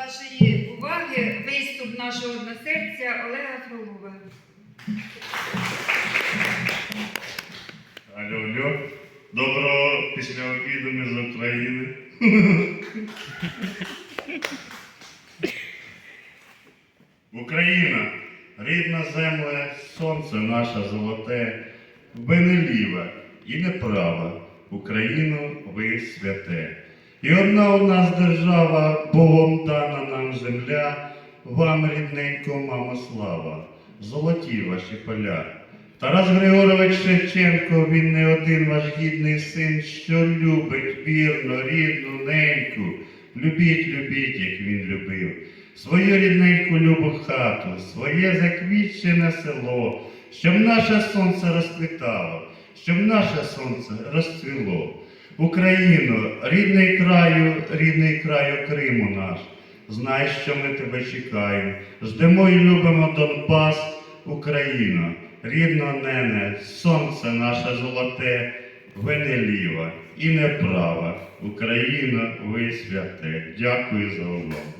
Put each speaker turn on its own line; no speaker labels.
вашої уваги виступ нашого односельця Олега Фролова.
Алло, алло. Доброго після обіду ми з України. Україна, рідна земля, сонце наше золоте, ви не ліве і не праве, Україну ви святе. І одна у нас держава, Богом дана нам земля, вам, рідненько, мамо, слава, золоті ваші поля. Тарас Григорович Шевченко, він не один ваш гідний син, що любить вірно, рідну неньку. Любіть, любіть, як він любив. Свою рідненьку любу хату, своє заквітчене село, щоб наше сонце розквітало, щоб наше сонце розцвіло. Україно, рідний краю, рідний краю Криму наш. Знай, що ми тебе чекаємо. Ждемо і любимо Донбас, Україна, рідна нене, сонце наше золоте, ви не ліва і не права. Україна, ви святе. Дякую за увагу.